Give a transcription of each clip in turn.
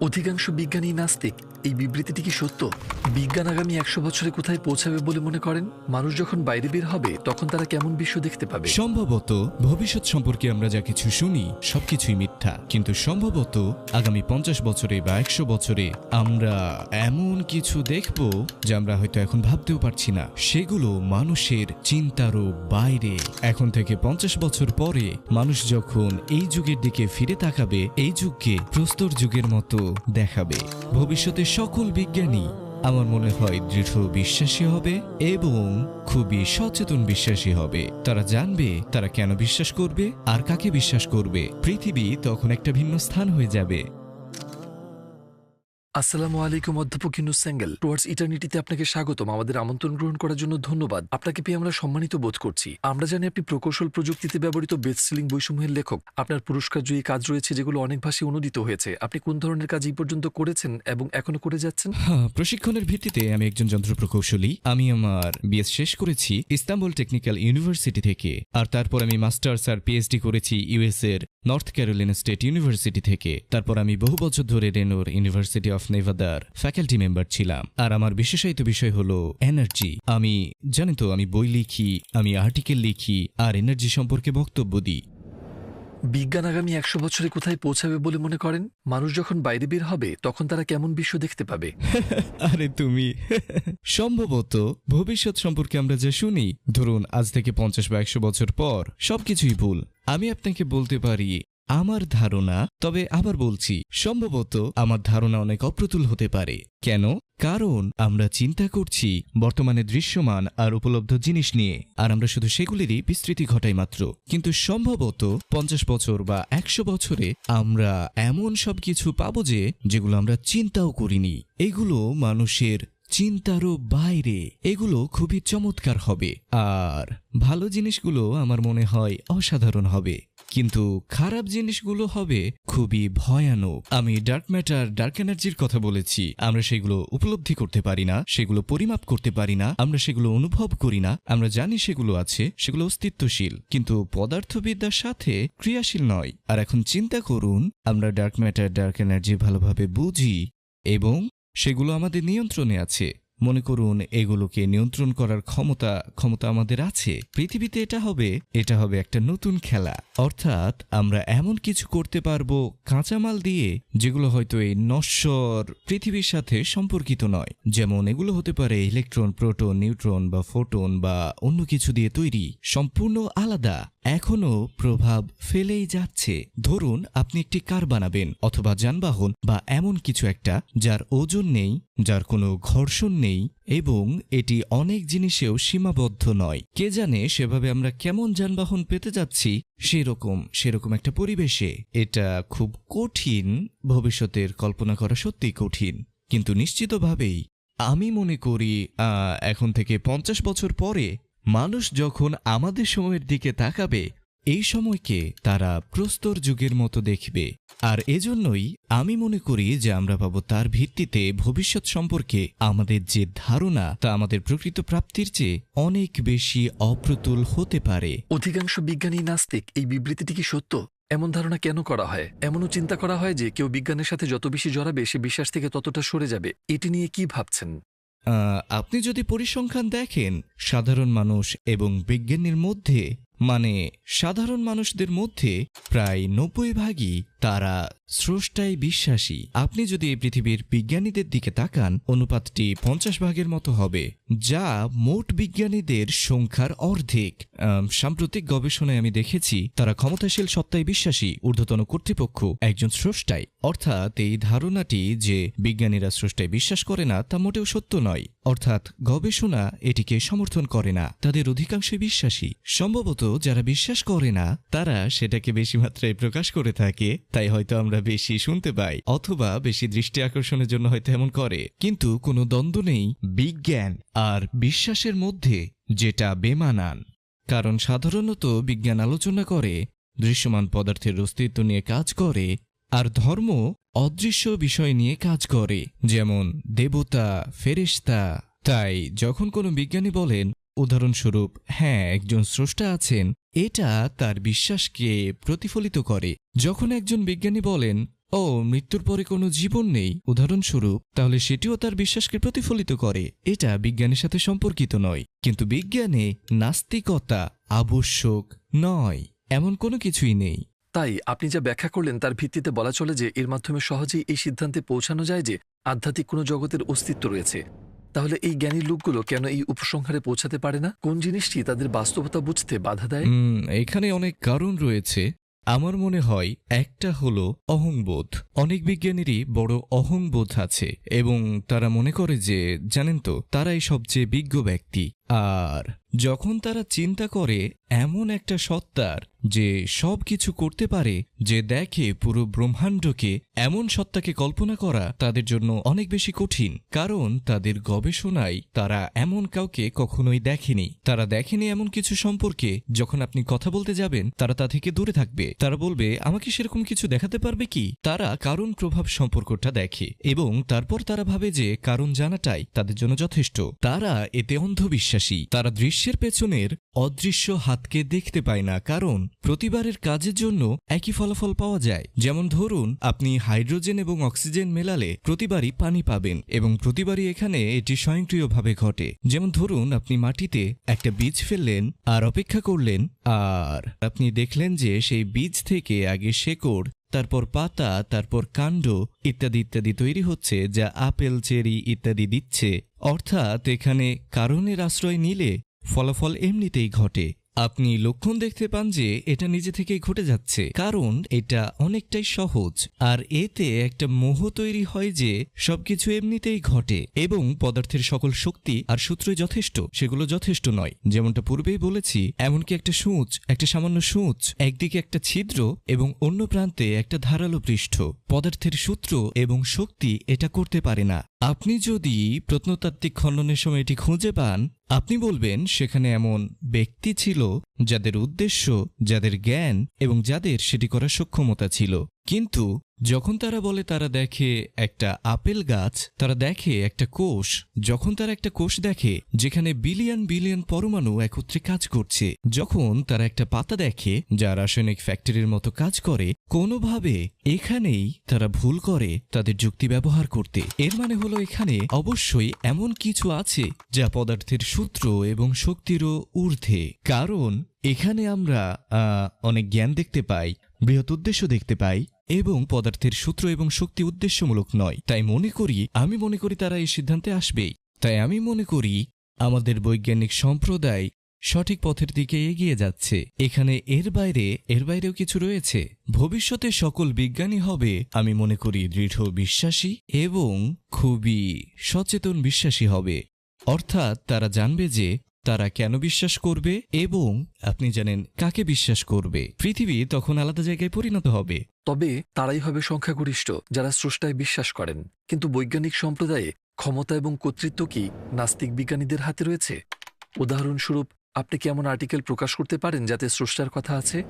অধিকাংশ বিজ্ঞানী নাস্তিক, এই বিবৃতিটি কি সত্য? বিজ্ঞান আগামী একশো বছরে কোথায় পৌঁছাবে বলে মনে করেন? মানুষ যখন বাইরে বের হবে, তখন তারা কেমন বিশ্ব দেখতে পাবে? সম্ভবত ভবিষ্যৎ সম্পর্কে আমরা যা কিছু শুনি, সবকিছুই মিথ্যা। কিন্তু সম্ভবত আগামী পঞ্চাশ বছরে বা একশো বছরে আমরা এমন কিছু দেখব যা আমরা হয়তো এখন ভাবতেও পারছি না। সেগুলো মানুষের চিন্তারও বাইরে। এখন থেকে পঞ্চাশ বছর পরে মানুষ যখন এই যুগের দিকে ফিরে তাকাবে, এই যুগকে প্রস্তর যুগের মতো দেখাবে। ভবিষ্যতে সকল বিজ্ঞানী আমার মনে হয় দৃঢ় বিশ্বাসী হবে এবং খুবই সচেতন বিশ্বাসী হবে। তারা জানবে তারা কেন বিশ্বাস করবে আর কাকে বিশ্বাস করবে। পৃথিবী তখন একটা ভিন্ন স্থান হয়ে যাবে। আসসালামু আলাইকুম অধ্যাপক ইনুস স্যাঙ্গেল টুয়ার্ডস ইটার্নিটিতে আপনাকে স্বাগতম। আমাদের আমন্ত্রণ গ্রহণ করার জন্য ধন্যবাদ। আপনাকে পেয়ে আমরা সম্মানিত বোধ করছি। আমরা জানি আপনি প্রকৌশল প্রযুক্তিতে ব্যবহৃত বেস্ট সেলিং বইসমূহের লেখক। আপনার পুরস্কার জয়ী কাজ রয়েছে যেগুলো অনেক ভাষায় অনুদিত হয়েছে। আপনি কোন ধরনের কাজ এই পর্যন্ত করেছেন এবং এখনও করে যাচ্ছেন? হ্যাঁ প্রশিক্ষণের ভিত্তিতে আমি একজন যন্ত্র প্রকৌশলী। আমি আমার বিএস শেষ করেছি ইস্তাম্বুল টেকনিক্যাল ইউনিভার্সিটি থেকে। আর তারপর আমি মাস্টার্স আর পিএইচডি করেছি ইউএস এর নর্থ ক্যারোলিনা স্টেট ইউনিভার্সিটি থেকে। তারপর আমি বহু বছর ধরে রেনোর ইউনিভার্সিটি অফ নেভাদার ফ্যাকাল্টি মেম্বার ছিলাম। আর আমার বিশেষায়িত বিষয় হলো এনার্জি আমি জানি তো, আমি বই লিখি, আমি আর্টিকেল লিখি, আর এনার্জি সম্পর্কে বক্তব্য দিই। বিজ্ঞান আগামী একশো বছরে কোথায় পৌঁছাবে বলে মনে করেন? মানুষ যখন বাইরে বের হবে, তখন তারা কেমন বিশ্ব দেখতে পাবে? আরে তুমি। সম্ভবত ভবিষ্যৎ সম্পর্কে আমরা যা শুনি, ধরুন আজ থেকে পঞ্চাশ বা একশো বছর পর, সবকিছুই ভুল। আমি আপনাকে বলতে পারি আমার ধারণা, তবে আবার বলছি, সম্ভবত আমার ধারণা অনেক অপ্রতুল হতে পারে। কেন? কারণ আমরা চিন্তা করছি বর্তমানে দৃশ্যমান আর উপলব্ধ জিনিস নিয়ে, আর আমরা শুধু সেগুলিরই বিস্তৃতি ঘটাই মাত্র। কিন্তু সম্ভবত পঞ্চাশ বছর বা একশো বছরে আমরা এমন সব কিছু পাবো যে, যেগুলো আমরা চিন্তাও করিনি। এগুলো মানুষের চিন্তারও বাইরে। এগুলো খুবই চমৎকার হবে। আর ভালো জিনিসগুলো আমার মনে হয় অসাধারণ হবে। কিন্তু খারাপ জিনিসগুলো হবে খুবই ভয়ানক। আমি ডার্ক ম্যাটার ডার্ক এনার্জির কথা বলেছি। আমরা সেগুলো উপলব্ধি করতে পারি না, সেগুলো পরিমাপ করতে পারি না, আমরা সেগুলো অনুভব করি না। আমরা জানি সেগুলো আছে, সেগুলো অস্তিত্বশীল। কিন্তু পদার্থবিদ্যার সাথে ক্রিয়াশীল নয়। আর এখন চিন্তা করুন, আমরা ডার্ক ম্যাটার ডার্ক এনার্জি ভালোভাবে বুঝি এবং সেগুলো আমাদের নিয়ন্ত্রণে আছে। মনে করুন, এগুলোকে নিয়ন্ত্রণ করার ক্ষমতা ক্ষমতা আমাদের আছে। পৃথিবীতে এটা হবে এটা হবে একটা নতুন খেলা। অর্থাৎ আমরা এমন কিছু করতে পারব কাঁচামাল দিয়ে, যেগুলো হয়তো এই নশ্বর পৃথিবীর সাথে সম্পর্কিত নয়। যেমন এগুলো হতে পারে ইলেকট্রন, প্রোটন, নিউট্রন বা ফোটন বা অন্য কিছু দিয়ে তৈরি, সম্পূর্ণ আলাদা। এখনও প্রভাব ফেলেই যাচ্ছে। ধরুন, আপনি একটি কার বানাবেন, অথবা যানবাহন বা এমন কিছু একটা যার ওজন নেই, যার কোনো ঘর্ষণ নেই। এবং এটি অনেক জিনিসেও সীমাবদ্ধ নয়। কে জানে সেভাবে আমরা কেমন যানবাহন পেতে যাচ্ছি? সেরকম সেরকম একটা পরিবেশে। এটা খুব কঠিন ভবিষ্যতের কল্পনা করা সত্যিই কঠিন। কিন্তু নিশ্চিতভাবেই আমি মনে করি এখন থেকে পঞ্চাশ বছর পরে মানুষ যখন আমাদের সময়ের দিকে তাকাবে এই সময়কে তারা প্রস্তর যুগের মতো দেখবে। আর এজন্যই আমি মনে করি যে আমরা পাবো তার ভিত্তিতে ভবিষ্যৎ সম্পর্কে আমাদের যে ধারণা তা আমাদের প্রকৃত প্রাপ্তির চেয়ে অনেক বেশি অপ্রতুল হতে পারে। অধিকাংশ বিজ্ঞানী নাস্তিক এই বিবৃতিটি কি সত্য? এমন ধারণা কেন করা হয়? এমনও চিন্তা করা হয় যে কেউ বিজ্ঞানের সাথে যত বেশি জড়াবে সে বিশ্বাস থেকে ততটা সরে যাবে। এটি নিয়ে কি ভাবছেন? আপনি যদি পরিসংখ্যান দেখেন সাধারণ মানুষ এবং বিজ্ঞানীর মধ্যে মানে সাধারণ মানুষদের মধ্যে প্রায় নব্বই ভাগই তারা স্রষ্টায় বিশ্বাসী। আপনি যদি এই পৃথিবীর বিজ্ঞানীদের দিকে তাকান, অনুপাতটি পঞ্চাশ ভাগের মতো হবে, যা মোট বিজ্ঞানীদের সংখ্যার অর্ধেক। সাম্প্রতিক গবেষণায় আমি দেখেছি, তারা ক্ষমতাশীল সত্তায় বিশ্বাসী, ঊর্ধ্বতন কর্তৃপক্ষ, একজন স্রষ্টায় অর্থাৎ এই ধারণাটি যে বিজ্ঞানীরা স্রষ্টায় বিশ্বাস করে না, তা মোটেও সত্য নয়। অর্থাৎ গবেষণা এটিকে সমর্থন করে না, তাদের অধিকাংশই বিশ্বাসী। সম্ভবত যারা বিশ্বাস করে না, তারা সেটাকে বেশি মাত্রায় প্রকাশ করে থাকে। তাই হয়তো আমরা বেশি শুনতে পাই, অথবা বেশি দৃষ্টি আকর্ষণের জন্য হয়তো এমন করে। কিন্তু কোনো দ্বন্দ্ব নেই বিজ্ঞান আর বিশ্বাসের মধ্যে যেটা বেমানান। কারণ সাধারণত বিজ্ঞান আলোচনা করে, দৃশ্যমান পদার্থের অস্তিত্ব নিয়ে কাজ করে, আর ধর্ম অদৃশ্য বিষয় নিয়ে কাজ করে, যেমন দেবতা, ফেরেশতা। তাই যখন কোনো বিজ্ঞানী বলেন, উদাহরণস্বরূপ হ্যাঁ একজন স্রষ্টা আছেন এটা তার বিশ্বাসকে প্রতিফলিত করে। যখন একজন বিজ্ঞানী বলেন, ও, মৃত্যুর পরে কোনো জীবন নেই, উদাহরণস্বরূপ, তাহলে সেটিও তার বিশ্বাসকে প্রতিফলিত করে। এটা বিজ্ঞানের সাথে সম্পর্কিত নয়। কিন্তু বিজ্ঞানে নাস্তিকতা আবশ্যক নয়, এমন কোনো কিছুই নেই। তাই আপনি যা ব্যাখ্যা করলেন, তার ভিত্তিতে বলা চলে যে, এর মাধ্যমে সহজেই এই সিদ্ধান্তে পৌঁছানো যায় যে, আধ্যাত্মিক কোনো জগতের অস্তিত্ব রয়েছে। তাহলে এই জ্ঞানী লোকগুলো কেন এই উপসংহারে পৌঁছাতে পারে না? কোন জিনিসটি তাদের বাস্তবতা বুঝতে বাধা দেয়? উম, এখানে অনেক কারণ রয়েছে। আমার মনে হয় একটা হল অহংবোধ। অনেক বিজ্ঞানীরই বড় অহংবোধ আছে এবং তারা মনে করে যে জানেন তো তারাই সবচেয়ে বিজ্ঞ ব্যক্তি। আর যখন তারা চিন্তা করে, এমন একটা সত্তার যে সব কিছু করতে পারে, যে দেখে পুরো ব্রহ্মাণ্ডকে এমন সত্তাকে কল্পনা করা তাদের জন্য অনেক বেশি কঠিন। কারণ তাদের গবেষণায় তারা এমন কাউকে কখনোই দেখেনি। তারা দেখেনি এমন কিছু সম্পর্কে। যখন আপনি কথা বলতে যাবেন, তারা তা থেকে দূরে থাকবে। তারা বলবে, আমাকে সেরকম কিছু দেখাতে পারবে কি? তারা কারণ প্রভাব সম্পর্কটা দেখে এবং তারপর তারা ভাবে যে কারণ জানাটাই তাদের জন্য যথেষ্ট। তারা এতে অন্ধবিশ্বাসী। তারা দৃশ্যের পেছনের অদৃশ্য হাতকে দেখতে পায় না, কারণ প্রতিবারের কাজের জন্য একই ফলাফল পাওয়া যায়। যেমন ধরুন, আপনি হাইড্রোজেন এবং অক্সিজেন মেলালে প্রতিবারই পানি পাবেন এবং প্রতিবারই এখানে এটি স্বয়ংক্রিয়ভাবে ঘটে। যেমন ধরুন, আপনি মাটিতে একটা বীজ ফেললেন, আর অপেক্ষা করলেন, আর আপনি দেখলেন যে সেই বীজ থেকে আগে শেকড় তারপর পাতা, তারপর কাণ্ড ইত্যাদি ইত্যাদি তৈরি হচ্ছে যা আপেল, চেরি ইত্যাদি দিচ্ছে। অর্থাৎ এখানে কারণের আশ্রয় নিলে ফলাফল এমনিতেই ঘটে। আপনি লক্ষণ দেখতে পান যে এটা নিজে থেকেই ঘটে যাচ্ছে, কারণ এটা অনেকটাই সহজ। আর এতে একটা মোহ তৈরি হয় যে সবকিছু এমনিতেই ঘটে এবং পদার্থের সকল শক্তি আর সূত্রই যথেষ্ট, সেগুলো যথেষ্ট নয়। যেমনটা পূর্বেই বলেছি, এমনকি একটা সূচ, একটা সামান্য সূচ, একদিকে একটা ছিদ্র এবং অন্য প্রান্তে একটা ধারালো পৃষ্ঠ। পদার্থের সূত্র এবং শক্তি এটা করতে পারে না। আপনি যদি প্রত্নতাত্ত্বিক খননের সময় এটি খুঁজে পান, আপনি বলবেন সেখানে এমন ব্যক্তি ছিল যাদের উদ্দেশ্য, যাদের জ্ঞান এবং যাদের সেটি করার সক্ষমতা ছিল। কিন্তু যখন তারা বলে তারা দেখে একটা আপেল গাছ, তারা দেখে একটা কোষ। যখন তারা একটা কোষ দেখে, যেখানে বিলিয়ন বিলিয়ন পরমাণু একত্রে কাজ করছে, যখন তারা একটা পাতা দেখে, যা রাসায়নিক ফ্যাক্টরির মতো কাজ করে, কোনোভাবে এখানেই তারা ভুল করে তাদের যুক্তি ব্যবহার করতে। এর মানে হলো এখানে অবশ্যই এমন কিছু আছে যা পদার্থের সূত্র এবং শক্তিরও ঊর্ধ্বে। কারণ এখানে আমরা অনেক জ্ঞান দেখতে পাই, বৃহৎ উদ্দেশ্য দেখতে পাই এবং পদার্থের সূত্র এবং শক্তি উদ্দেশ্যমূলক নয়। তাই মনে করি, আমি মনে করি তারা এই সিদ্ধান্তে আসবেই তাই আমি মনে করি, আমাদের বৈজ্ঞানিক সম্প্রদায় সঠিক পথের দিকে এগিয়ে যাচ্ছে। এখানে এর বাইরে, এর বাইরেও কিছু রয়েছে। ভবিষ্যতে সকল বিজ্ঞানী হবে, আমি মনে করি, দৃঢ় বিশ্বাসী এবং খুবই সচেতন বিশ্বাসী হবে। অর্থাৎ তারা জানবে যে, তারা কেন বিশ্বাস করবে এবং আপনি জানেন কাকে বিশ্বাস করবে। পৃথিবী তখন আলাদা জায়গায় পরিণত হবে। তবে তারাই হবে সংখ্যাগরিষ্ঠ যারা স্রষ্টায় বিশ্বাস করেন। কিন্তু বৈজ্ঞানিক সম্প্রদায়ে ক্ষমতা এবং কর্তৃত্ব কি নাস্তিক বিজ্ঞানীদের হাতে রয়েছে? উদাহরণস্বরূপ আপনি কি এমন আর্টিকেল প্রকাশ করতে পারেন যাতে স্রষ্টার কথা আছে?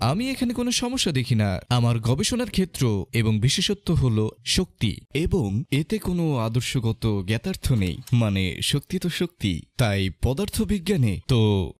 আমি এখানে কোনো সমস্যা দেখি না। আমার গবেষণার ক্ষেত্র এবং বিশেষত্ব হল শক্তি। এবং এতে কোনো আদর্শগত জ্ঞাতার্থ নেই। মানে শক্তি তো শক্তি, তাই পদার্থ বিজ্ঞানে তো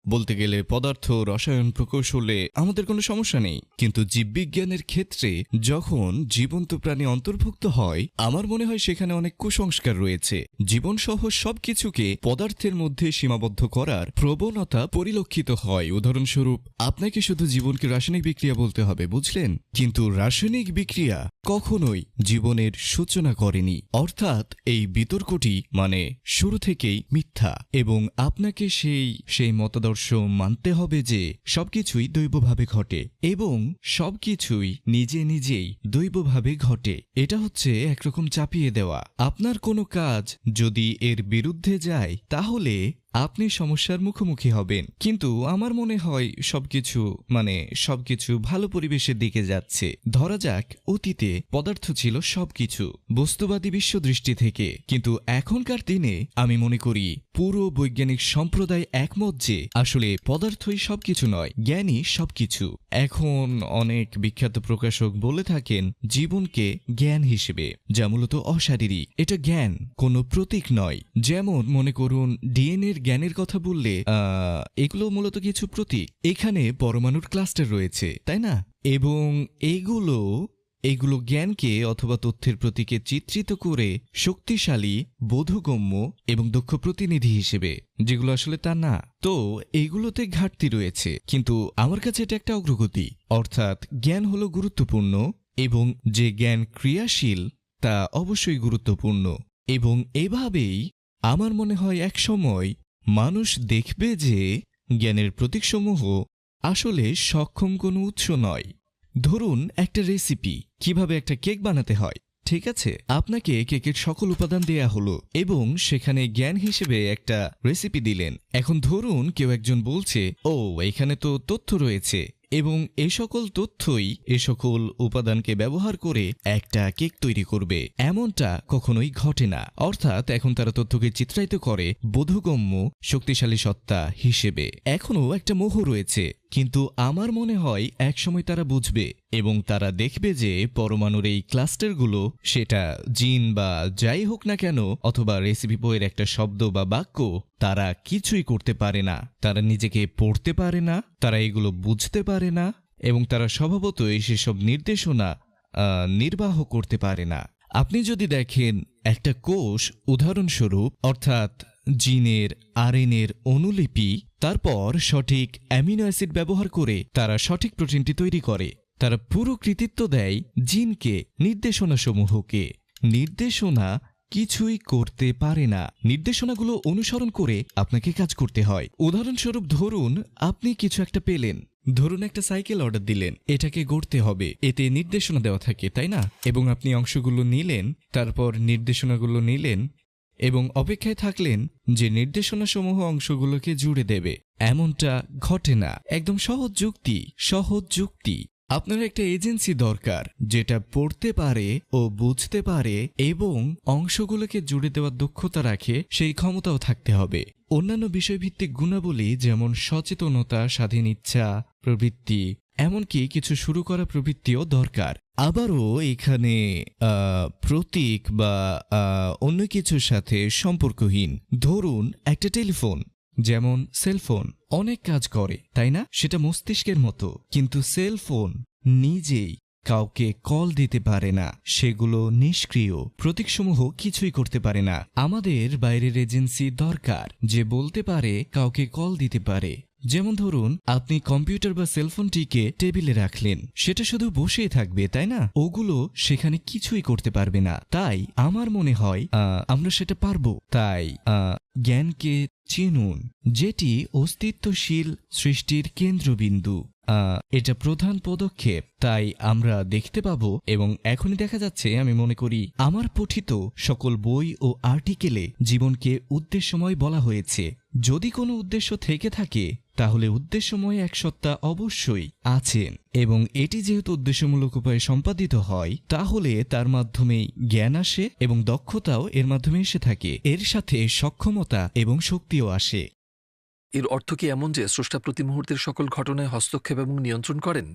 বলতে গেলে পদার্থ, রসায়ন, প্রকৌশলে আমাদের কোনো সমস্যা নেই। কিন্তু জীববিজ্ঞানের ক্ষেত্রে যখন জীবন্ত প্রাণী অন্তর্ভুক্ত হয়, আমার মনে হয় সেখানে অনেক কুসংস্কার রয়েছে। জীবনসহ সবকিছুকে পদার্থের মধ্যে সীমাবদ্ধ করার প্রবণতা পরিলক্ষিত হয়। উদাহরণস্বরূপ, আপনাকে শুধু জীবনকে রাসায়নিক বিক্রিয়া বলতে হবে, বুঝলেন? কিন্তু রাসায়নিক বিক্রিয়া কখনোই জীবনের সূচনা করেনি। অর্থাৎ এই বিতর্কটি মানে শুরু থেকেই মিথ্যা এবং আপনাকে সেই সেই মতাদর্শ মানতে হবে যে সবকিছুই দৈবভাবে ঘটে এবং সবকিছুই নিজে নিজেই দৈবভাবে ঘটে। এটা হচ্ছে একরকম চাপিয়ে দেওয়া। আপনার কোনো কাজ যদি এর বিরুদ্ধে যায়, তাহলে আপনি সমস্যার মুখোমুখি হবেন। কিন্তু আমার মনে হয় সবকিছু মানে সবকিছু ভালো পরিবেশের দিকে যাচ্ছে। ধরা যাক, অতীতে পদার্থ ছিল সবকিছু, বস্তুবাদী বিশ্ব দৃষ্টি থেকে। কিন্তু এখনকার দিনে আমি মনে করি, পুরো বৈজ্ঞানিক সম্প্রদায় একমত যে আসলে পদার্থই সবকিছু নয়, জ্ঞানই সবকিছু। এখন অনেক বিখ্যাত প্রকাশক বলে থাকেন, জীবনকে জ্ঞান হিসেবে, যা মূলত অশারীরিক। এটা জ্ঞান, কোনো প্রতীক নয়। যেমন মনে করুন ডিএনএর জ্ঞানের কথা বললে এগুলো মূলত কিছু প্রতীক। এখানে পরমাণুর ক্লাস্টার রয়েছে, তাই না? এবং এগুলো এইগুলো জ্ঞানকে অথবা তথ্যের প্রতীকে চিত্রিত করে শক্তিশালী, বোধগম্য এবং দক্ষ প্রতিনিধি হিসেবে, যেগুলো আসলে তা না। তো এইগুলোতে ঘাটতি রয়েছে, কিন্তু আমার কাছে এটা একটা অগ্রগতি। অর্থাৎ জ্ঞান হলো গুরুত্বপূর্ণ এবং যে জ্ঞান ক্রিয়াশীল, তা অবশ্যই গুরুত্বপূর্ণ। এবং এভাবেই আমার মনে হয় একসময় মানুষ দেখবে যে জ্ঞানের প্রতীকসমূহ আসলে সক্ষম কোনো উৎস নয়। ধরুন একটা রেসিপি কীভাবে একটা কেক বানাতে হয়, ঠিক আছে? আপনাকে কেকের সকল উপাদান দেয়া হলো এবং সেখানে জ্ঞান হিসেবে একটা রেসিপি দিলেন। এখন ধরুন কেউ একজন বলছে, ও, এখানে তো তথ্য রয়েছে। এবং এ সকল তথ্যই এ সকল উপাদানকে ব্যবহার করে একটা কেক তৈরি করবে। এমনটা কখনোই ঘটে না। অর্থাৎ এখন তারা তথ্যকে চিত্রায়িত করে বোধগম্য, শক্তিশালী সত্তা হিসেবে। এখনও একটা মোহ রয়েছে। কিন্তু আমার মনে হয় একসময় তারা বুঝবে এবং তারা দেখবে যে পরমাণুর এই ক্লাস্টারগুলো সেটা জিন বা যাই হোক না কেন অথবা রেসিপি বইয়ের একটা শব্দ বা বাক্য তারা কিছুই করতে পারে না। তারা নিজেকে পড়তে পারে না, তারা এগুলো বুঝতে পারে না এবং তারা স্বভাবতই সেসব নির্দেশনা নির্বাহ করতে পারে না। আপনি যদি দেখেন একটা কোষ, উদাহরণস্বরূপ, অর্থাৎ জিনের আরএনএর অনুলিপি, তারপর সঠিক অ্যামিনো অ্যাসিড ব্যবহার করে তারা সঠিক প্রোটিনটি তৈরি করে। তারা পুরো কৃতিত্ব দেয় জিনকে, নির্দেশনাসমূহকে। নির্দেশনা কিছুই করতে পারে না। নির্দেশনাগুলো অনুসরণ করে আপনাকে কাজ করতে হয়। উদাহরণস্বরূপ ধরুন, আপনি কিছু একটা পেলেন। ধরুন একটা সাইকেল অর্ডার দিলেন। এটাকে গড়তে হবে। এতে নির্দেশনা দেওয়া থাকে, তাই না? এবং আপনি অংশগুলো নিলেন, তারপর নির্দেশনাগুলো নিলেন এবং অপেক্ষায় থাকলেন যে নির্দেশনাসমূহ অংশগুলোকে জুড়ে দেবে। এমনটা ঘটে না। একদম সহজ যুক্তি সহজ যুক্তি। আপনার একটা এজেন্সি দরকার, যেটা পড়তে পারে ও বুঝতে পারে এবং অংশগুলোকে জুড়ে দেওয়ার দক্ষতা রাখে, সেই ক্ষমতাও থাকতে হবে। অন্যান্য বিষয়ভিত্তিক গুণাবলী যেমন সচেতনতা, স্বাধীন ইচ্ছা, প্রবৃত্তি এমনকি কিছু শুরু করা প্রবৃত্তিও দরকার। আবারও এখানে প্রতীক বা অন্য কিছুর সাথে সম্পর্কহীন। ধরুন একটা টেলিফোন, যেমন সেলফোন। অনেক কাজ করে, তাই না? সেটা মস্তিষ্কের মতো। কিন্তু সেলফোন নিজেই কাউকে কল দিতে পারে না। সেগুলো নিষ্ক্রিয়। প্রতীকসমূহ কিছুই করতে পারে না। আমাদের বাইরের এজেন্সি দরকার যে বলতে পারে, কাউকে কল দিতে পারে। যেমন ধরুন, আপনি কম্পিউটার বা সেলফোনটিকে টেবিলে রাখলেন। সেটা শুধু বসেই থাকবে, তাই না? ওগুলো সেখানে কিছুই করতে পারবে না। তাই আমার মনে হয় আমরা সেটা পারব। তাই জ্ঞানকে চিনুন, যেটি অস্তিত্বশীল সৃষ্টির কেন্দ্রবিন্দু। এটা প্রধান পদক্ষেপ। তাই আমরা দেখতে পাবো এবং এখনই দেখা যাচ্ছে, আমি মনে করি, আমার পঠিত সকল বই ও আর্টিকেলে জীবনকে উদ্দেশ্যময় বলা হয়েছে। যদি কোনো উদ্দেশ্য থেকে থাকে তাহলে উদ্দেশ্যময় এক সত্তা অবশ্যই আছেন। এবং এটি যেহেতু উদ্দেশ্যমূলক উপায়ে সম্পাদিত হয়, তাহলে তার মাধ্যমেই জ্ঞান আসে এবং দক্ষতাও এর মাধ্যমে এসে থাকে। এর সাথে সক্ষমতা এবং শক্তিও আসে। এর অর্থ কি এমন যে স্রষ্টা প্রতি মুহূর্তের সকল ঘটনায় হস্তক্ষেপ এবং নিয়ন্ত্রণ করেন?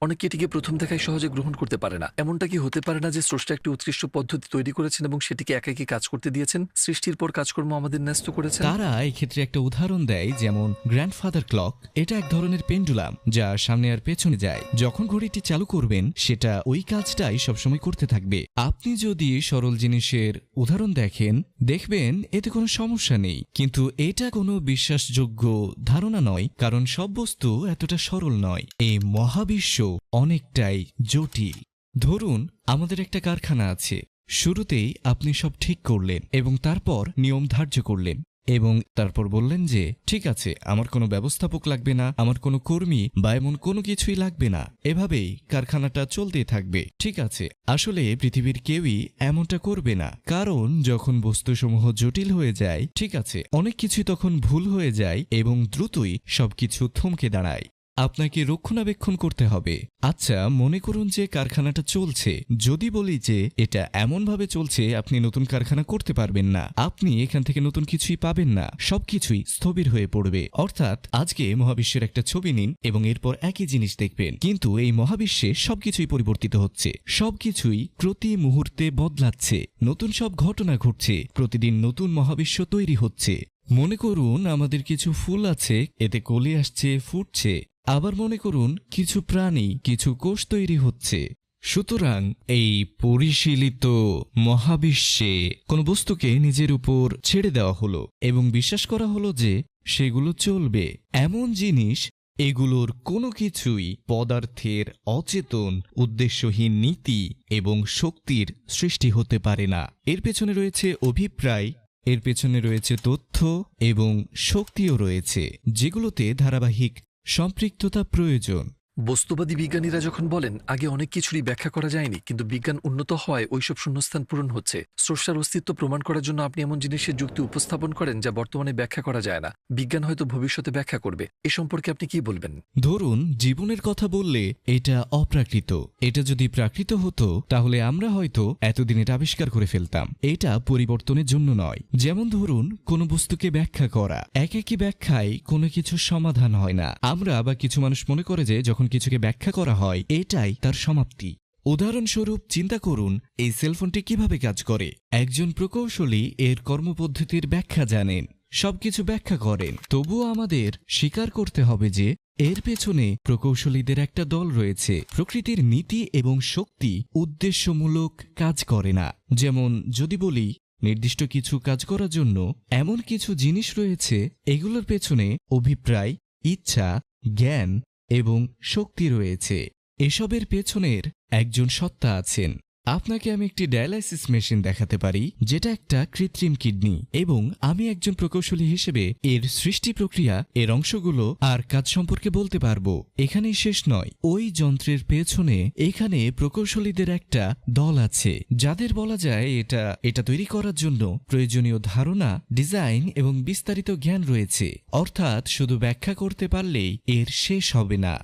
অনেকে এটিকে প্রথম দেখায় সহজে গ্রহণ করতে পারে না। এমনটা কি হতে পারে না যে স্রষ্টা একটি উৎকৃষ্ট পদ্ধতি তৈরি করেছেন এবং সেটিকে একাকি কাজ করতে দিয়েছেন? সৃষ্টির পর কাজকর্ম আমাদের ন্যস্ত করেছেন। তারা এক্ষেত্রে একটা উদাহরণ দেয়, যেমন গ্র্যান্ডফাদার ক্লক এটা এক ধরনের পেন্ডুলাম যা সামনে আর পেছনে যায়। যখন ঘড়িটি চালু করবেন, সেটা ওই কাজটাই সবসময় করতে থাকবে। আপনি যদি সরল জিনিসের উদাহরণ দেখেন, দেখবেন এতে কোনো সমস্যা নেই। কিন্তু এটা কোনো বিশ্বাসযোগ্য ধারণা নয়, কারণ সব বস্তু এতটা সরল নয়। এই মহাবিশ্ব অনেকটাই জটিল। ধরুন, আমাদের একটা কারখানা আছে। শুরুতেই আপনি সব ঠিক করলেন এবং তারপর নিয়ম ধার্য করলেন এবং তারপর বললেন যে, ঠিক আছে, আমার কোনো ব্যবস্থাপক লাগবে না, আমার কোনো কর্মী বা এমন কোনো কিছুই লাগবে না। এভাবেই কারখানাটা চলতেই থাকবে। ঠিক আছে, আসলে পৃথিবীর কেউই এমনটা করবে না। কারণ, যখন বস্তুসমূহ জটিল হয়ে যায়, ঠিক আছে, অনেক কিছুই তখন ভুল হয়ে যায় এবং দ্রুতই সবকিছু থমকে দাঁড়ায়। আপনাকে রক্ষণাবেক্ষণ করতে হবে। আচ্ছা মনে করুন যে কারখানাটা চলছে। যদি বলি যে এটা এমনভাবে চলছে, আপনি নতুন কারখানা করতে পারবেন না। আপনি এখান থেকে নতুন কিছুই পাবেন না। সবকিছুই স্থবির হয়ে পড়বে। অর্থাৎ আজকে মহাবিশ্বের একটা ছবি নিন এবং এরপর একই জিনিস দেখবেন। কিন্তু এই মহাবিশ্বে সবকিছুই পরিবর্তিত হচ্ছে। সবকিছুই প্রতি মুহূর্তে বদলাচ্ছে। নতুন সব ঘটনা ঘটছে। প্রতিদিন নতুন মহাবিশ্ব তৈরি হচ্ছে। মনে করুন আমাদের কিছু ফুল আছে, এতে কলি আসছে, ফুটছে। আবার মনে করুন, কিছু প্রাণী, কিছু কোষ তৈরি হচ্ছে। সুতরাং এই পরিশীলিত মহাবিশ্বে কোন বস্তুকে নিজের উপর ছেড়ে দেওয়া হলো এবং বিশ্বাস করা হলো যে সেগুলো চলবে। এমন জিনিস, এগুলোর কোনো কিছুই পদার্থের অচেতন, উদ্দেশ্যহীন নীতি এবং শক্তির সৃষ্টি হতে পারে না। এর পেছনে রয়েছে অভিপ্রায়, এর পেছনে রয়েছে তথ্য এবং শক্তিও রয়েছে, যেগুলোতে ধারাবাহিক সম্পৃক্ততা প্রয়োজন। বস্তুবাদী বিজ্ঞানীরা যখন বলেন, আগে অনেক কিছুরই ব্যাখ্যা করা যায়নি, কিন্তু বিজ্ঞান উন্নত হওয়ায় ওইসব শূন্যস্থান পূরণ হচ্ছে। স্রষ্টার অস্তিত্ব প্রমাণ করার জন্য আপনি এমন জিনিসের যুক্তি উপস্থাপন করেন যা বর্তমানে ব্যাখ্যা করা যায় না। বিজ্ঞান হয়তো ভবিষ্যতে ব্যাখ্যা করবে। এ সম্পর্কে আপনি কি বলবেন? ধরুন, জীবনের কথা বললে এটা অপ্রাকৃত। এটা যদি প্রাকৃত হতো, তাহলে আমরা হয়তো এতদিন এটা আবিষ্কার করে ফেলতাম। এটা পরিবর্তনের জন্য নয়। যেমন ধরুন, কোনো বস্তুকে ব্যাখ্যা করা। এক একই ব্যাখ্যায় কোনো কিছুর সমাধান হয় না। আমরা বা কিছু মানুষ মনে করে যে, যখন কিছুকে ব্যাখ্যা করা হয়, এটাই তার সমাপ্তি। উদাহরণস্বরূপ, চিন্তা করুন, এই সেলফোনটি কীভাবে কাজ করে? একজন প্রকৌশলী এর কর্মপদ্ধতির ব্যাখ্যা জানেন, সবকিছু ব্যাখ্যা করেন। তবুও আমাদের স্বীকার করতে হবে যে, এর পেছনে প্রকৌশলীদের একটা দল রয়েছে। প্রকৃতির নীতি এবং শক্তি উদ্দেশ্যমূলক কাজ করে না। যেমন, যদি বলি, নির্দিষ্ট কিছু কাজ করার জন্য এমন কিছু জিনিস রয়েছে, এগুলোর পেছনে অভিপ্রায়, ইচ্ছা, জ্ঞান এবং শক্তি রয়েছে। এসবের পেছনের একজন সত্তা আছেন। আপনাকে আমি একটি ডায়ালাইসিস মেশিন দেখাতে পারি, যেটা একটা কৃত্রিম কিডনি, এবং আমি একজন প্রকৌশলী হিসেবে এর সৃষ্টি প্রক্রিয়া, এর অংশগুলো আর কাজ সম্পর্কে বলতে পারব। এখানেই শেষ নয়। ওই যন্ত্রের পেছনে এখানে প্রকৌশলীদের একটা দল আছে, যাদের বলা যায় এটা এটা তৈরি করার জন্য প্রয়োজনীয় ধারণা, ডিজাইন এবং বিস্তারিত জ্ঞান রয়েছে। অর্থাৎ শুধু ব্যাখ্যা করতে পারলেই এর শেষ হবে না।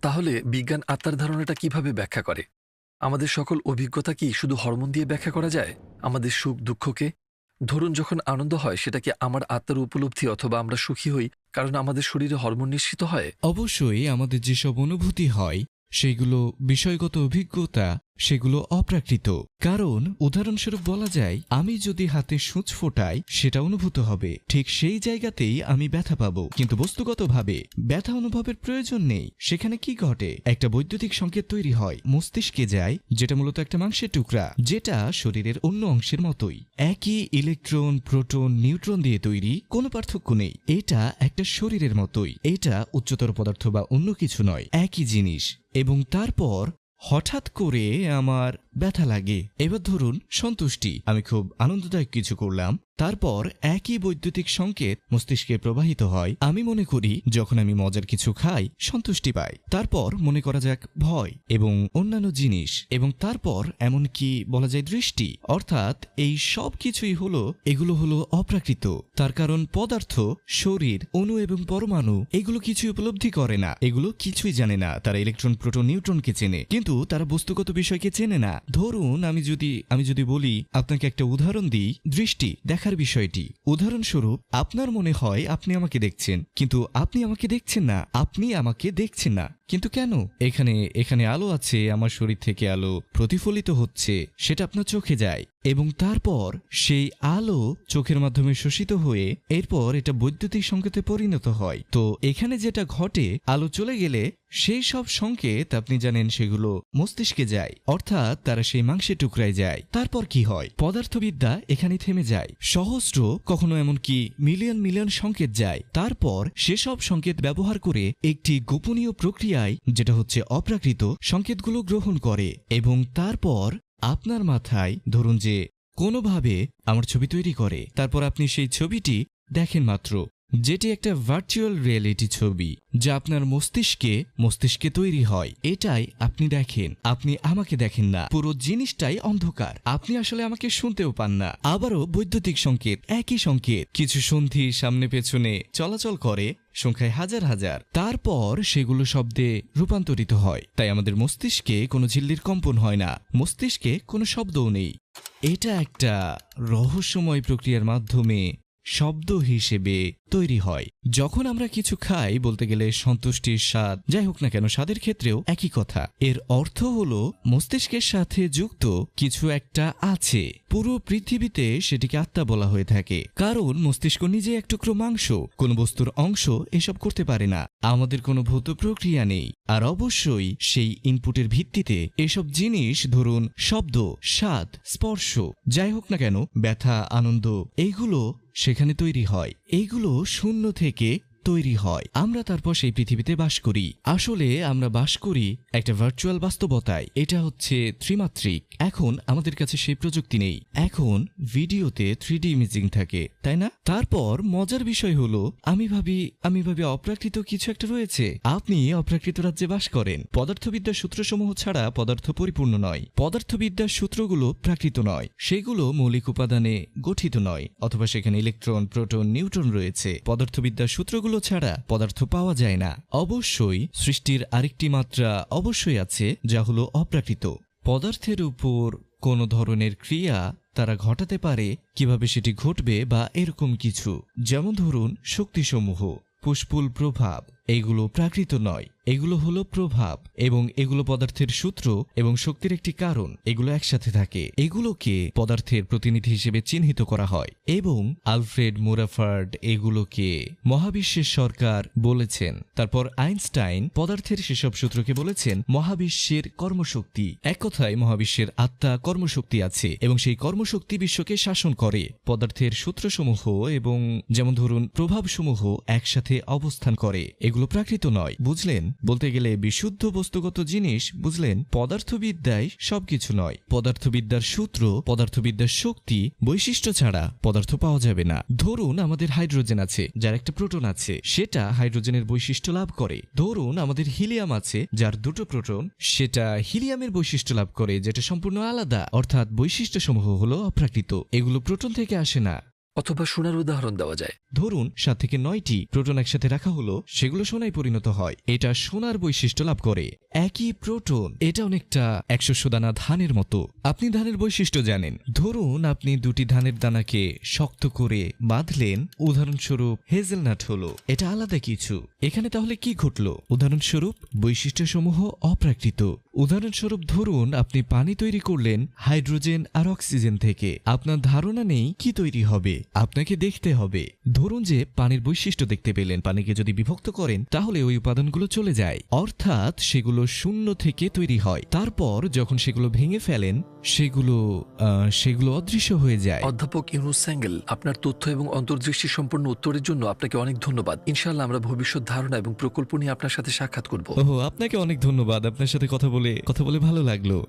তাহলে বিজ্ঞান আত্মার ধারণাটা কীভাবে ব্যাখ্যা করে? আমাদের সকল অভিজ্ঞতা কি শুধু হরমোন দিয়ে ব্যাখ্যা করা যায়? আমাদের সুখ দুঃখকে? ধরুন যখন আনন্দ হয় সেটাকে আমার আত্মার উপলব্ধি অথবা আমরা সুখী হই কারণ আমাদের শরীরে হরমোন নিশ্চিত হয়? অবশ্যই আমাদের যেসব অনুভূতি হয় সেইগুলো বিষয়গত অভিজ্ঞতা সেগুলো অপ্রাকৃত। কারণ, উদাহরণস্বরূপ বলা যায়, আমি যদি হাতে সূচ ফোটাই, সেটা অনুভূত হবে। ঠিক সেই জায়গাতেই আমি ব্যথা পাবো। কিন্তু বস্তুগতভাবে, ব্যথা অনুভবের প্রয়োজন নেই। সেখানে কি ঘটে? একটা বৈদ্যুতিক সংকেত তৈরি হয়। মস্তিষ্কে যায়, যেটা মূলত একটা মাংসের টুকরা, যেটা শরীরের অন্য অংশের মতোই। একই ইলেকট্রন, প্রোটন, নিউট্রন দিয়ে তৈরি, কোনো পার্থক্য নেই। এটা একটা শরীরের মতোই। এটা উচ্চতর পদার্থ বা অন্য কিছু নয়। একই জিনিস। এবং তারপর হঠাৎ করে আমার ব্যথা লাগে। এবার ধরুন, সন্তুষ্টি। আমি খুব আনন্দদায়ক কিছু করলাম। তারপর একই বৈদ্যুতিক সংকেত মস্তিষ্কে প্রবাহিত হয়। আমি মনে করি, যখন আমি মজার কিছু খাই, সন্তুষ্টি পাই। তারপর মনে করা যাক ভয় এবং অন্যান্য জিনিস। এবং তারপর এমনকি বলা যায় দৃষ্টি? অর্থাৎ এই সব কিছুই হলো, এগুলো হলো অপ্রাকৃত। তার কারণ পদার্থ, শরীর, অণু এবং পরমাণু, এগুলো কিছুই উপলব্ধি করে না। এগুলো কিছুই জানে না। তারা ইলেকট্রন, প্রোটন, নিউট্রনকে চেনে। কিন্তু তারা বস্তুগত বিষয়কে চেনে না। ধরুন আমি যদি আমি যদি বলি, আপনাকে একটা উদাহরণ দিই, দৃষ্টি, দেখার বিষয়টি। উদাহরণস্বরূপ, আপনার মনে হয় আপনি আমাকে দেখছেন, কিন্তু আপনি আমাকে দেখছেন না, আপনি আমাকে দেখছেন না। কিন্তু কেন? এখানে এখানে আলো আছে, আমার শরীর থেকে আলো প্রতিফলিত হচ্ছে, সেটা আপনার চোখে যায়। এবং তারপর সেই আলো চোখের মাধ্যমে শোষিত হয়ে এরপর এটা বৈদ্যুতিক সংকেতে পরিণত হয়। তো এখানে যেটা ঘটে, আলো চলে গেলে সেই সব সংকেত, আপনি জানেন, সেগুলো মস্তিষ্কে যায়। অর্থাৎ তারা সেই মাংসের টুকরায় যায়। তারপর কি হয়? পদার্থবিদ্যা এখানে থেমে যায়। সহস্র কখনো এমনকি মিলিয়ন মিলিয়ন সংকেত যায়। তারপর সেসব সংকেত ব্যবহার করে একটি গোপনীয় প্রক্রিয়ায়, যেটা হচ্ছে অপ্রাকৃত, সংকেতগুলো গ্রহণ করে এবং তারপর আপনার মাথায়, ধরুন যে কোনোভাবে আমার ছবি তৈরি করে, তারপর আপনি সেই ছবিটি দেখেন মাত্র। যেটি একটা ভার্চুয়াল রিয়েলিটি ছবি, যা আপনার মস্তিষ্কে মস্তিষ্কে তৈরি হয়। এটাই আপনি দেখেন। আপনি আমাকে দেখেন না। পুরো জিনিসটাই অন্ধকার। আপনি আসলে আমাকে শুনতেও পান না। আবারও বৈদ্যুতিক সংকেত, একই সংকেত। কিছু সন্ধি সামনে পেছনে চলাচল করে, সংখ্যায় হাজার হাজার। তারপর সেগুলো শব্দে রূপান্তরিত হয়। তাই আমাদের মস্তিষ্কে কোনো ঝিল্লির কম্পন হয় না। মস্তিষ্কে কোনো শব্দও নেই। এটা একটা রহস্যময় প্রক্রিয়ার মাধ্যমে শব্দ হিসেবে তৈরি হয়। যখন আমরা কিছু খাই, বলতে গেলে সন্তুষ্টির স্বাদ, যাই হোক না কেন, স্বাদের ক্ষেত্রেও একই কথা। এর অর্থ হলো, মস্তিষ্কের সাথে যুক্ত কিছু একটা আছে। পুরো পৃথিবীতে সেটিকে আত্মা বলা হয়ে থাকে। কারণ মস্তিষ্ক নিজে এক টুকরো মাংস কোন বস্তুর অংশ এসব করতে পারে না। আমাদের কোনো ভৌত প্রক্রিয়া নেই। আর অবশ্যই সেই ইনপুটের ভিত্তিতে এসব জিনিস, ধরুন, শব্দ, স্বাদ, স্পর্শ, যাই হোক না কেন, ব্যথা, আনন্দ, এইগুলো সেখানে তৈরি হয়। এইগুলো শূন্য থেকে তৈরি হয়। আমরা তারপর সেই পৃথিবীতে বাস করি। আসলে আমরা বাস করি একটা ভার্চুয়াল বাস্তবতায়। এটা হচ্ছে ত্রিমাত্রিক। এখন আমাদের কাছে সেই প্রযুক্তি নেই। এখন ভিডিওতে থ্রি ইমেজিং থাকে, তাই না? তারপর মজার বিষয় হলো, আমি ভাবি আমি ভাবি অপ্রাকৃত কিছু একটা রয়েছে। আপনি অপ্রাকৃত রাজ্যে বাস করেন। পদার্থবিদ্যার সূত্রসমূহ ছাড়া পদার্থ পরিপূর্ণ নয়। পদার্থবিদ্যার সূত্রগুলো প্রাকৃত নয়। সেগুলো মৌলিক উপাদানে গঠিত নয়, অথবা সেখানে ইলেকট্রন প্রোটন নিউট্রন রয়েছে। পদার্থবিদ্যার সূত্রগুলো ছাড়া পদার্থ পাওয়া যায় না। অবশ্যই সৃষ্টির আরেকটি মাত্রা অবশ্যই আছে, যা হলো অপ্রাকৃত। পদার্থের উপর কোনো ধরনের ক্রিয়া তারা ঘটাতে পারে, কীভাবে সেটি ঘটবে বা এরকম কিছু। যেমন ধরুন, শক্তিসমূহ, পুষ্পুল প্রভাব, এগুলো প্রাকৃত নয়। এগুলো হলো প্রভাব এবং এগুলো পদার্থের সূত্র এবং শক্তির একটি কারণ। এগুলো একসাথে থাকে। এগুলোকে পদার্থের প্রতিনিধি হিসেবে চিহ্নিত করা হয় এবং আলফ্রেড মোরাফার্ড এগুলোকে মহাবিশ্বের সরকার বলেছেন। তারপর আইনস্টাইন পদার্থের সেসব সূত্রকে বলেছেন, মহাবিশ্বের কর্মশক্তি এক কথায়, মহাবিশ্বের আত্মা কর্মশক্তি আছে এবং সেই কর্মশক্তি বিশ্বকে শাসন করে। পদার্থের সূত্রসমূহ এবং, যেমন ধরুন, প্রভাবসমূহ একসাথে অবস্থান করে। এগুলো প্রাকৃত নয়, বুঝলেন? বলতে গেলে বিশুদ্ধ বস্তুগত জিনিস, বুঝলেন, পদার্থবিদ্যায় সবকিছু নয়। পদার্থবিদ্যার সূত্র, পদার্থবিদ্যার শক্তি, বৈশিষ্ট্য ছাড়া পদার্থ পাওয়া যাবে না। ধরুন আমাদের হাইড্রোজেন আছে, যার একটা প্রোটন আছে, সেটা হাইড্রোজেনের বৈশিষ্ট্য লাভ করে। ধরুন আমাদের হিলিয়াম আছে, যার দুটো প্রোটন, সেটা হিলিয়ামের বৈশিষ্ট্য লাভ করে, যেটা সম্পূর্ণ আলাদা, অর্থাৎ বৈশিষ্ট্যসমূহ হলো অপ্রাকৃত। এগুলো প্রোটন থেকে আসে না। অথবা সোনার উদাহরণ দেওয়া যায়। ধরুন, সাত থেকে নয়টি প্রোটন একসাথে রাখা হলো, সেগুলো সোনায় পরিণত হয়। এটা সোনার বৈশিষ্ট্য লাভ করে। একই প্রোটন, এটা অনেকটা একশো দানা ধানের মতো। আপনি ধানের বৈশিষ্ট্য জানেন। ধরুন, আপনি দুটি ধানের দানাকে শক্ত করে বাঁধলেন। উদাহরণস্বরূপ, হেজেলনাট হলো। এটা আলাদা কিছু। এখানে তাহলে কি ঘটলো? উদাহরণস্বরূপ, বৈশিষ্ট্যসমূহ অপ্রাকৃত। উদাহরণস্বরূপ, ধরুন, আপনি পানি তৈরি করলেন হাইড্রোজেন আর অক্সিজেন থেকে। আপনার ধারণা নেই কি তৈরি হবে। আপনাকে দেখতে হবে। ধরুন যে পানির বৈশিষ্ট্য দেখতে পেলেন পানিকে যদি বিভক্ত করেন তাহলে ওই উপাদানগুলো চলে যায়। অর্থাৎ সেগুলো শূন্য থেকে তৈরি হয়। তারপর যখন সেগুলো ভেঙে ফেলেন সেগুলো সেগুলো অদৃশ্য হয়ে যায়। অধ্যাপক ইউনুস স্যাঙ্গেল আপনার তথ্য এবং অন্তর্দৃষ্টি সম্পন্ন উত্তরের জন্য আপনাকে অনেক ধন্যবাদ। ইনশাআল্লাহ আমরা ভবিষ্যৎ ধারণা এবং প্রকল্প নিয়ে আপনার সাথে সাক্ষাৎ করব। ওহ আপনাকে অনেক ধন্যবাদ। আপনার সাথে কথা বলে কথা বলে ভালো লাগল।